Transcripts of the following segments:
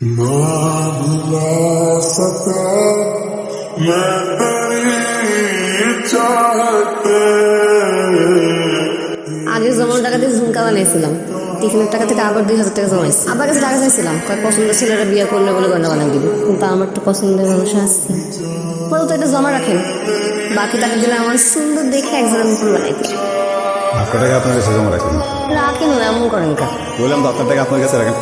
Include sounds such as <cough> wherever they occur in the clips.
ना भुला सका मैं तेरी चाहते আগে জমার টাকা দিয়ে ঝুমকা বানিয়েছিলাম টিফিনের টাকা থেকে আবার দুই হাজার টাকা জমাইছি আবার কাছে টাকা চাইছিলাম কয়েক পছন্দের ছেলেরা বিয়ে করলে বলে গয়না বানিয়ে দিব কিন্তু আমার তো পছন্দের মানুষ আছে পরে তো এটা জমা রাখেন বাকি টাকা দিলে আমার সুন্দর দেখে একজনের মুকুল বানাই দিই আপনার টাকা আপনার কাছে জমা রাখেন রাখেন না এমন করেন কা বললাম তো আপনার টাকা আপনার কাছে রাখেন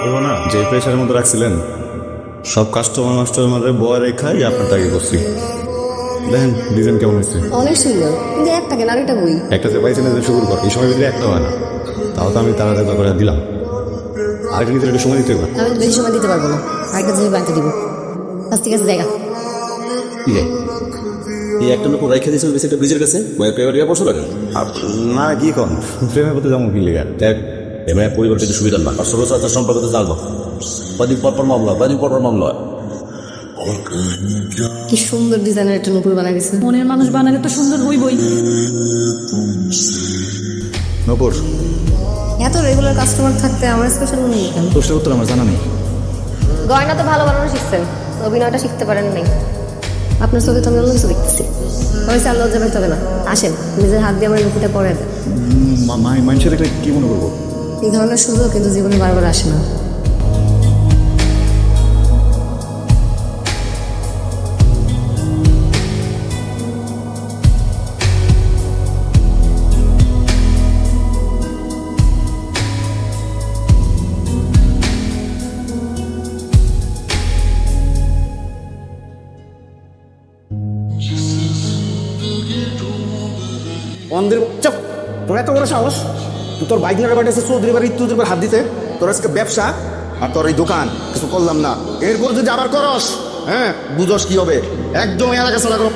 বলব না যে প্রেশারের মধ্যে রাখছিলেন সব কাস্টমার মাস্টার মাঝে বয় রেখাই আপনার টাকা করছি। দেখেন ডিজাইন কেমন হয়েছে? অনেক সুন্দর। কিন্তু একটা কেন? আরেকটা বই। একটা পাইছেন যে শুরু কর এই সময় ভিতরে একটা হয় না। তাও তো আমি তাড়াতাড়ি করে দিলাম। আরেকটা ভিতরে একটু সময় দিতে হবে। আমি বেশি সময় দিতে পারব না। আরেকটা জিনিস বানিয়ে দিব। আজ ঠিক আছে জায়গা। ইয়ে এই একটা লোক রাইখে দিয়েছিল বেশি একটা ব্রিজের কাছে। বয়ের পড়ছো লাগে আর না কি কন? <laughs> প্রেমের প্রতি যেমন কি লেগে? দেখ এমআই পরিবার কিন্তু সুবিধা না। আর ষোলো সম্পর্ক তো জানব। কদিন পর পর মামলা কদিন পর পর মামলা। হয়। কি সুন্দর ডিজাইনের একটা নুপুর বানাই দিছে মনের মানুষ বানালে তো সুন্দর হইবই। নপুর। এত রেগুলার কাস্টমার থাকতে আমার স্পেশাল মনে হয় কেন? প্রশ্নের উত্তর আমার জানা নেই। গয়না তো ভালো বানানো শিখছেন অভিনয়টা শিখতে পারেন নাই। আপনার চোখে তো আমি অন্য কিছু দেখতেছি। হয়েছে আর লজ্জা পেতে হবে না। আসেন নিজের হাত দিয়ে আমার নুপুরটা পরে দেন। মানুষের কি মনে করব? এই ধরনের সুযোগ কিন্তু জীবনে বারবার আসে না। অন্ধের চপ! তোর এত বড় সাহস? তোর বাইক নিয়ে বাড়িতে চৌধুরী বাড়ি তুই হাত দিতে। তোর আজকে ব্যবসা আর তোর এই দোকান কিছু করলাম না। এরপর যদি আবার করস হ্যাঁ বুঝস কি হবে। একদম এলাকা চলা করো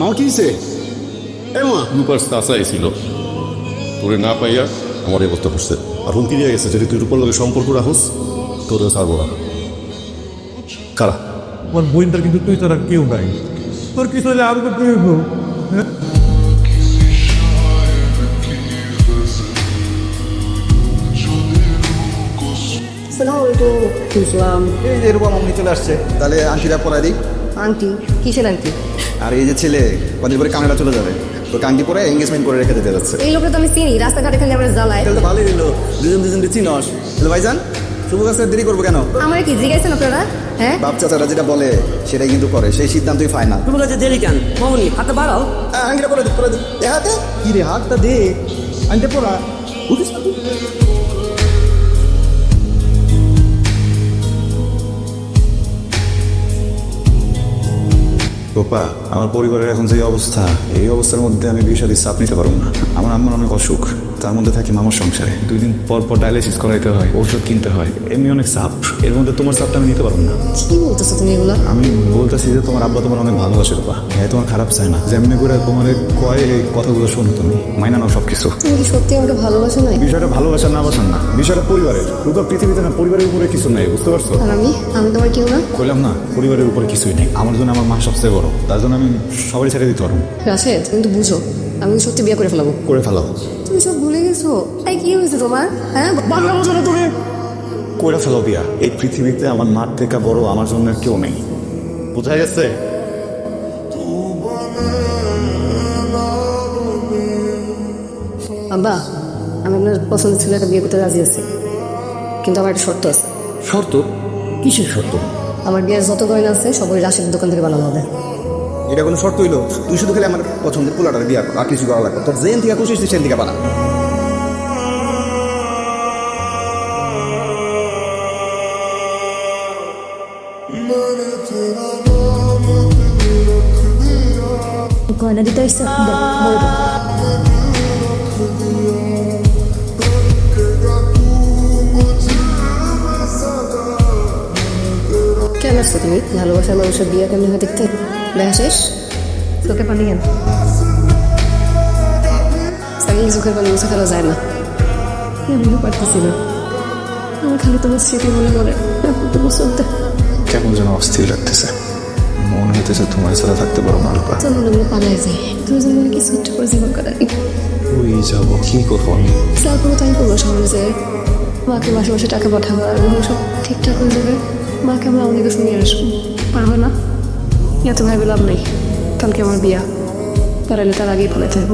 মাও কি দিছে এ মা। রূপার চাচাই ছিল তোরে না পাইয়া আমার এই অবস্থা করছে আর হুমকি দিয়ে গেছে যদি তুই রূপার লগে সম্পর্ক রাখোস তোরে ছাড়বো না। কারা? আমার বোনটার কিন্তু তুই তারা কেউ নাই। তোর কিছু হলে আমি তো এই যে এরকম অমনি চলে আসছে তাহলে আংটিটা পরাই দিই। আংটি? কিসের আংটি? আর এই যে ছেলে কদিন পরে কামেরা চলে যাবে। তো কাংটি পরে এঙ্গেজমেন্ট করে রেখে দিতে যাচ্ছে। এই লোকটা তো আমি চিনি রাস্তাঘাটে খালি আমার জ্বালায় তাহলে তো ভালোই দিল দুজন দুজনকে চিনস। তাহলে ভাইজান শুভ কাছে দেরি করব কেন? আমার কি জিজ্ঞাসেন আপনারা? হ্যাঁ? বাপ চাচারা যেটা বলে সেটাই কিন্তু করে। সেই সিদ্ধান্তই ফাইনাল শুভ কাছে দেরি কেন? মামুনি হাতে বাড়াও। আঙ্গিটা করে দিই করে এ হাতে? কি রে হাতটা দে। আনতে পড়া। বুঝিস না তুই? গোপা আমার পরিবারের এখন যে অবস্থা এই অবস্থার মধ্যে আমি বিয়ে সাথে চাপ নিতে পারব না। আমার আম্মার অনেক অসুখ তার মধ্যে থাকি মামার সংসারে। দুই দিন পর পর ডায়ালিসিস করাইতে হয় ওষুধ কিনতে হয় এমনি অনেক চাপ এর মধ্যে তোমার চাপটা আমি নিতে পারব না। কি বলতেছো তুমি এগুলো? আমি বলতেছি যে তোমার আব্বা তোমার অনেক ভালোবাসে রূপা হ্যাঁ তোমার খারাপ চায় না। যেমনি করে তোমার কয় এই কথাগুলো শোনো তুমি মাইনা নাও সবকিছু। তুমি কি সত্যি আমাকে ভালোবাসো না বিষয়টা ভালোবাসা না বাসান না বিষয়টা পরিবারের। রূপা পৃথিবীতে না পরিবারের উপরে কিছু নাই বুঝতে পারছ? আর আমি? আমি তোমার কেউ না? কইলাম না পরিবারের উপরে কিছুই নেই। আমার জন্য আমার মা সবচেয়ে বড়। তার জন্য আমি সবাই ছেড়ে দিতে পারব। রাশেদ তুমি তো বুঝো আমি সত্যি বিয়ে করে ফেলাবো। করে ফেলাও। তুমি সব ভুলে গেছো? এই কি হয়েছে তোমার? হ্যাঁ? বাংলা বোঝো না তুমি করে ফেলো বিয়া। এই পৃথিবীতে আমার মার থেকে বড় আমার জন্য কেউ নেই। বোঝা গেছে? আব্বা আমি আপনার পছন্দের ছেলেটা বিয়ে করতে রাজি আছি। কিন্তু আমার একটা শর্ত আছে। শর্ত? কিসের শর্ত? আমার বিয়ের যত গয়না আছে সবাই রাশেদের দোকান থেকে বানানো হবে। এটা কোনো শর্ত হইল? তুই শুধু খেলে আমার পছন্দের পোলাটার বিয়া কর আর কিছু করা লাগবে তোর জেন থেকে খুশি সেন থেকে বানা গয়না দিতে আসছে? কেন আসছো তুমি? ভালোবাসার মানুষের বিয়ে কেমনি হয় দেখতে? দেখা শেষ চোখে পানি কেন সাকিল চোখের পানি মুছে ফেলা যায় না আমিও পারতেছি না আমার খালি তোমার স্মৃতি মনে পড়ে তো বছর কেমন যেন অস্থির লাগতেছে মনে হইতেছে তোমার ছাড়া থাকতে পারো না রূপা চল মনে মনে পালাই যাই তুমি যেন মনে কিছু একটা করে জীবন কাটাই ওই যাব কি করব আমি তারপরে তো আমি করব সামনে যে মাকে মাসে মাসে টাকা পাঠাবো আর সব ঠিকঠাক হয়ে যাবে মাকে আমরা অনেক শুনিয়ে আসব পারবে না এত ভাবে লাভ নেই কালকে আমার বিয়া পারালে তার আগেই বলে থাকব